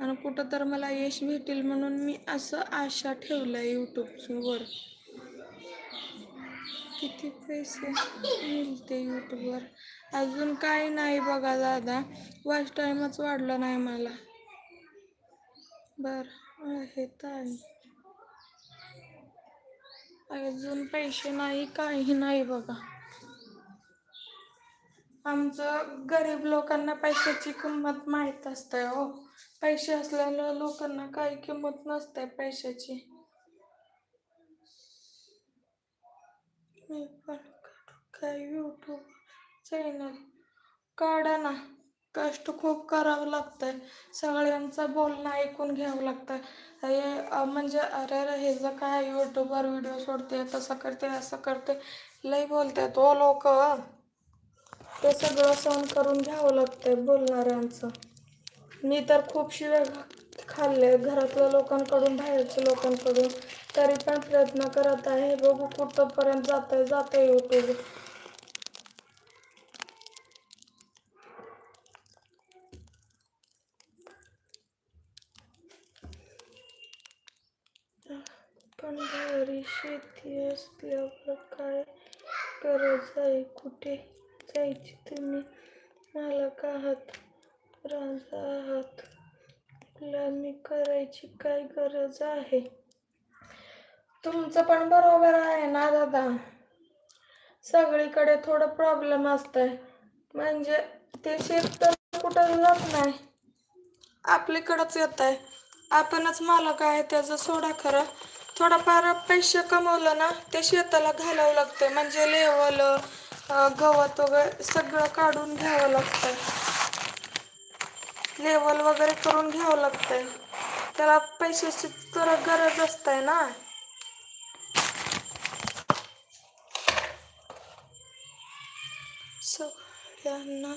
आणि कुठं तर मला यश भेटेल म्हणून मी असं आशा ठेवलं आहे यूट्यूबवर किती पैसे मिळते यूट्यूबवर अजून काही नाही बघा दादा. वॉच टाईमच वाढला नाही मला. बर आहे ताई अजून पैसे नाही काही नाही बघा. आमचं गरीब लोकांना पैशाची किंमत माहीत असते हो. पैसे असलेल्या लोकांना काही किंमत नसते पैशाची. मी पण काय यूट्यूब चॅनल काढा ना. कष्ट खूप करावं लागतं सगळ्यांचं बोलणं ऐकून घ्यावं लागतं हे म्हणजे अरे अरे हे जर काय यूट्यूबवर व्हिडिओ सोडते तसं करते असं करते. लई बोलते तो हो लोक. ते सगळं सहन करून घ्यावं लागतंय बोलणाऱ्यांचं. मी तर खूप शिव्या खाल्ले घरातल्या लोकांकडून बाहेरच्या लोकांकडून. तरी पण प्रयत्न करत आहे. बघू कुठंपर्यंत जातंय जातंय यूट्यूब पण घरी शेती असल्यावर काय गरज आहे कुठे? जायची तुम्ही मालक आहात राजा आहात? गुलामी करायची काय गरज आहे? तुमचं पण बरोबर आहे ना दादा? सगळीकडे थोडं प्रॉब्लेम असतंय. म्हणजे ते शेत तर कुठं जात नाही. आपलीकडंच येत आहे आपणच मालक आहे त्याचं सोडा खरं. थोडाफार पैसे कमवलं ना ते शेताला घालावं लागतं म्हणजे लेवलं गवत वगैरे सगळं काढून घ्यावं लागतं लेवल वगैरे करून घ्यावं लागतंय. त्याला पैशाची तर गरज असते ना. सगळ्यांना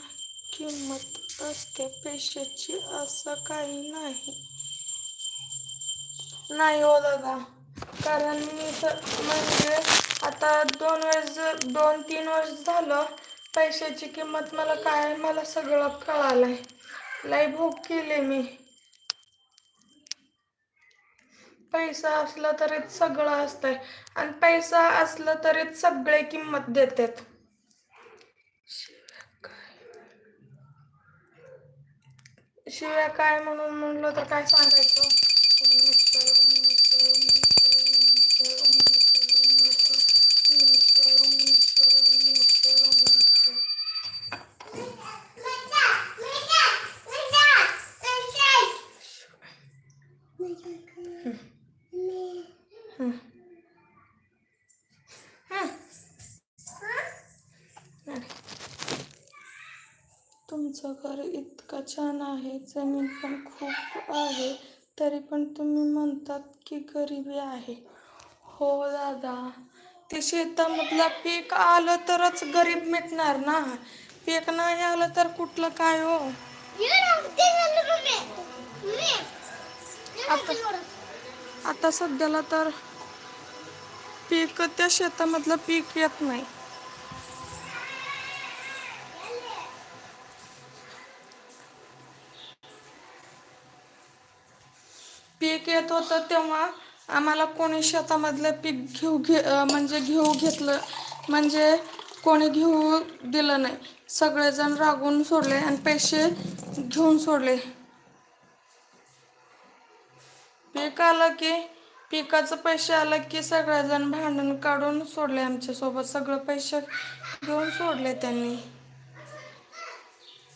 किंमत असते पैशाची असं काही नाही. नाही हो दादा. कारण मी तर म्हणजे आता दोन वेळेस दोन तीन वर्ष झालं पैशाची किंमत मला काय मला सगळं कळालंय. लय भूक केली मी. पैसा असला तरीच सगळं असतंय. आणि पैसा असला तरीच सगळे किंमत देतात. शिवाय काय? शिव्या काय म्हणून म्हणलं तर काय सांगायचं? तुमचं घर इतकं छान आहे जमीन पण खूप आहे तरी पण तुम्ही म्हणतात की गरिबी आहे. हो दादा ते शेतामधलं पीक आलं तरच गरीब मिटणार ना? पीक नाही आलं तर कुठलं काय हो? आता आता सध्याला तर पीक त्या शेतामधलं पीक येत नाही. येत होतं तेव्हा आम्हाला कोणी शेतामधलं पीक घेऊ घे म्हणजे घेऊ घेतलं म्हणजे कोणी घेऊ दिलं नाही. सगळेजण रागून सोडले आणि पैसे घेऊन सोडले. पीक आलं की पिकाचं पैसे आलं की सगळेजण भांडण काढून सोडले आमच्यासोबत. सगळं पैसे घेऊन सोडले त्यांनी.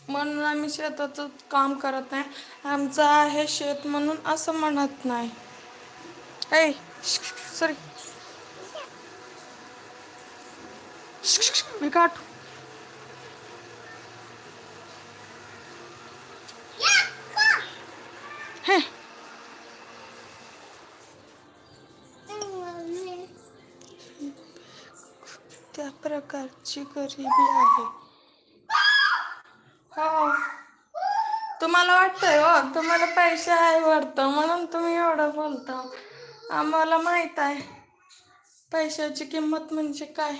म्हणून आम्ही शेताचं काम करत नाही. आमचं आहे शेत म्हणून असं म्हणत नाही. ऐ सॉरी मी हे. त्या प्रकारची गरिबी आहे. हो तुम्हाला वाटतंय हो तुम्हाला पैसे आहे वाटतं म्हणून तुम्ही एवढं बोलता. आम्हाला माहीत आहे पैशाची किंमत म्हणजे काय?